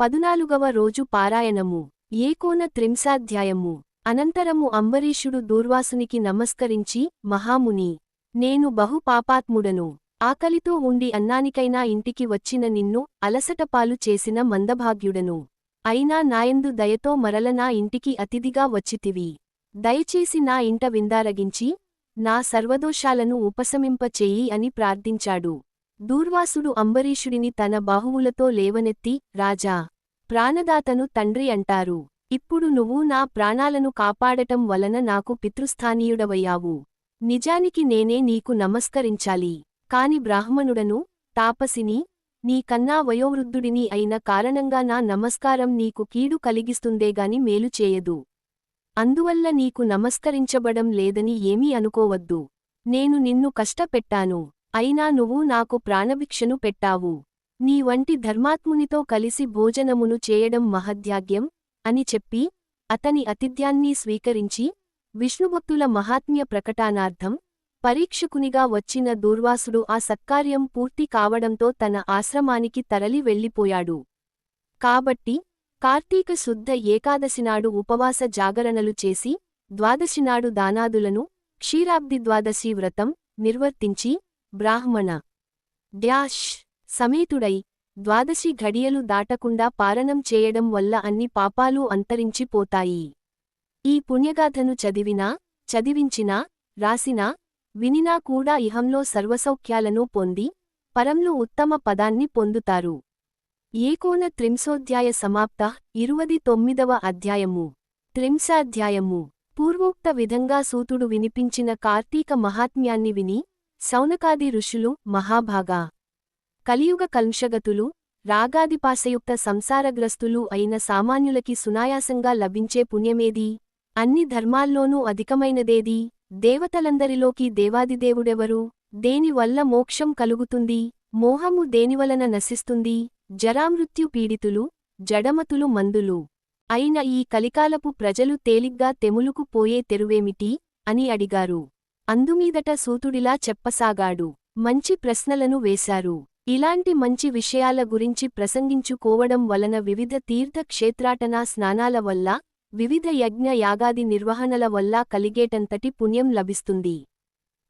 పదునాలుగవ రోజు పారాయణము. ఏకోన త్రింశాధ్యాయము. అనంతరము అంబరీషుడు దూర్వాసునికి నమస్కరించి మహాముని నేను బహు పాపాత్ముడను ఆకలితో ఉండి అన్నానికైనా ఇంటికి వచ్చిన నిన్ను అలసటపాలు చేసిన మందభాగ్యుడను. అయినా నాయందు దయతో మరల నా ఇంటికి అతిథిగా వచ్చితివి. దయచేసి నా ఇంట విందారగించి నా సర్వదోషాలను ఉపశమింపచేయి అని ప్రార్థించాడు. దూర్వాసుడు అంబరీషుడిని తన బాహువులతో లేవనెత్తి రాజా ప్రాణదాతను తండ్రి అంటారు. ఇప్పుడు నువ్వు నా ప్రాణాలను కాపాడటం వలన నాకు పితృస్థానీయుడవయ్యావు. నిజానికి నేనే నీకు నమస్కరించాలి. కాని బ్రాహ్మణుడను తాపసిని నీ కన్నా వయోవృద్ధుడిని అయిన కారణంగా నా నమస్కారం నీకు కీడు కలిగిస్తుందేగాని మేలు చేయదు. అందువల్ల నీకు నమస్కరించబడం లేదని ఏమీ అనుకోవద్దు. నేను నిన్ను కష్టపెట్టాను. అయినా నువ్వు నాకు ప్రాణభిక్షను పెట్టావు. నీ వంటి ధర్మాత్మునితో కలిసి భోజనమును చేయడం మహద్యాగ్యం అని చెప్పి అతని అతిథ్యాన్ని స్వీకరించి విష్ణుభక్తుల మహాత్మ్య ప్రకటానార్థం పరీక్షకునిగా వచ్చిన దూర్వాసుడు ఆ సత్కార్యం పూర్తి కావడంతో తన ఆశ్రమానికి తరలి వెళ్ళిపోయాడు. కాబట్టి కార్తీక శుద్ధ ఏకాదశినాడు ఉపవాస జాగరణలు చేసి ద్వాదశినాడు దానాదులను క్షీరాబ్ది ద్వాదశి వ్రతం నిర్వర్తించి బ్రాహ్మణ. డ్యాష్ సమేతుడై ద్వాదశి ఘడియలు దాటకుండా పారణం చేయడం వల్ల అన్ని పాపాలు అంతరించిపోతాయి ఈ పుణ్యగాథను చదివినా చదివించినా రాసినా వినినా కూడా ఇహంలో సర్వసౌఖ్యాలను పొంది పరంలో ఉత్తమ పదాన్ని పొందుతారు. ఏకోన త్రింశోధ్యాయ సమాప్త ఇరువది తొమ్మిదవ అధ్యాయము. త్రింశాధ్యాయము. పూర్వోక్త విధంగా సూతుడు వినిపించిన కార్తీక మహాత్మ్యాన్ని విని సౌనకాది ఋషులు మహాభాగా కలియుగ కల్షగతులు రాగాదిపాసయుక్త సంసారగ్రస్తులు అయిన సామాన్యులకి సునాయాసంగా లభించే పుణ్యమేది? అన్ని ధర్మాల్లోనూ అధికమైనదేది? దేవతలందరిలోకి దేవాదిదేవుడెవరు? దేనివల్ల మోక్షం కలుగుతుంది? మోహము దేనివలన నశిస్తుంది? జరామృత్యు పీడితులు జడమతులు మందులు అయిన ఈ కలికాలపు ప్రజలు తేలిగ్గా తెములుకు పోయే తెరువేమిటి? అని అడిగారు. అందుమీదట సూతుడిలా చెప్పసాగాడు. మంచి ప్రశ్నలను వేశారు. ఇలాంటి మంచి విషయాల గురించి ప్రసంగించుకోవడం వలన వివిధ తీర్థ క్షేత్రాటనా స్నానాల వల్ల వివిధ యజ్ఞ యాగాది నిర్వహణల వల్ల కలిగేటంతటి పుణ్యం లభిస్తుంది.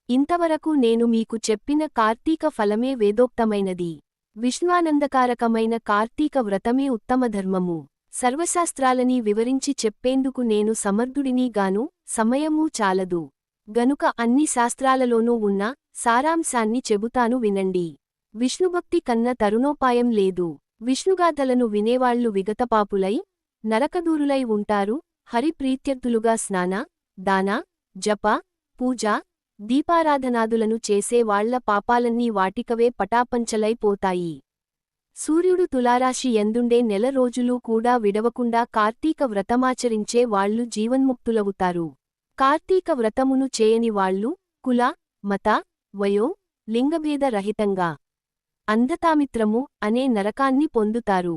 ఇంతవరకు నేను మీకు చెప్పిన కార్తీక ఫలమే వేదోక్తమైనది. విష్ణువానందకారకమైన కార్తీక వ్రతమే ఉత్తమ ధర్మము. సర్వశాస్త్రాలని వివరించి చెప్పేందుకు నేను సమర్థుడినిగాను సమయమూ చాలదు. గనుక అన్ని శాస్త్రాలలోనూ ఉన్న సారాంశాన్ని చెబుతాను వినండి. విష్ణుభక్తి కన్న తరుణోపాయం లేదు. విష్ణుగాథలను వినేవాళ్ళు విగతపాపులై నరకదూరులై ఉంటారు. హరిప్రీత్యర్థులుగా స్నాన దాన జప పూజ దీపారాధనాదులను చేసే వాళ్ళ పాపాలన్నీ వాటికవే పటాపంచలైపోతాయి సూర్యుడు తులారాశి ఎందుండే నెల రోజులూ కూడా విడవకుండా కార్తీక వ్రతమాచరించే వాళ్ళు జీవన్ముక్తులవుతారు. కార్తీక వ్రతమును చేయని వాళ్ళు కుల మత వయో లింగభేద రహితంగా అంధతామిత్రము అనే నరకాన్ని పొందుతారు.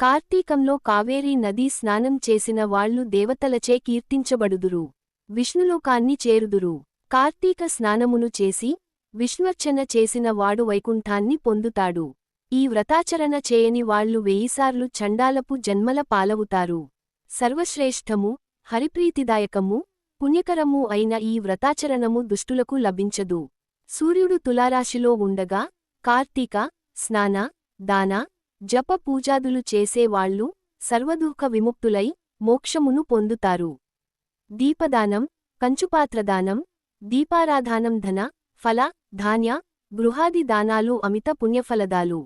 కార్తీకంలో కావేరీ నదీ స్నానం చేసిన వాళ్ళు దేవతలచే కీర్తించబడుదురు. విష్ణులోకాన్ని చేరుదురు. కార్తీక స్నానమును చేసి విష్ణువర్చన చేసిన వాడు వైకుంఠాన్ని పొందుతాడు. ఈ వ్రతాచరణ చేయని వాళ్ళు వెయ్యిసార్లు చండాలపు జన్మల పాలవుతారు. సర్వశ్రేష్ఠము హరిప్రీతిదాయకము పుణ్యకరము అయిన ఈ వ్రతాచరణము దుష్టులకు లభించదు. సూర్యుడు తులారాశిలో ఉండగా కార్తీక స్నాన దాన జప పూజాదులు చేసేవాళ్ళు సర్వదుఃఖ విముక్తులై మోక్షమును పొందుతారు. దీపదానం కంచుపాత్రదానం దీపారాధానం ధన ఫల ధాన్య గృహాది దానాలు అమిత పుణ్యఫలదాలు.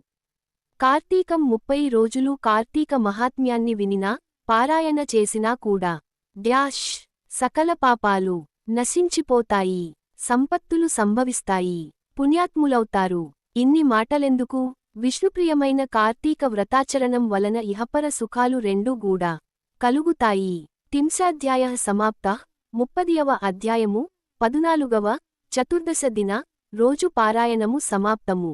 కార్తీకం ముప్పై రోజులు కార్తీక మహాత్మ్యాన్ని వినినా పారాయణ చేసినా కూడా. డ్యాష్! సకల పాపాలు నశించిపోతాయి సంపత్తులు సంభవిస్తాయి పుణ్యాత్ములవుతారు. ఇన్ని మాటలెందుకు? విష్ణుప్రియమైన కార్తీక వ్రతాచరణం వలన ఇహపర సుఖాలు రెండూ గూడా కలుగుతాయి. తింసాధ్యాయ సమాప్త. ముప్పదియవ అధ్యాయము పదునాలుగవ చతుర్దశ దిన రోజు పారాయణము సమాప్తము.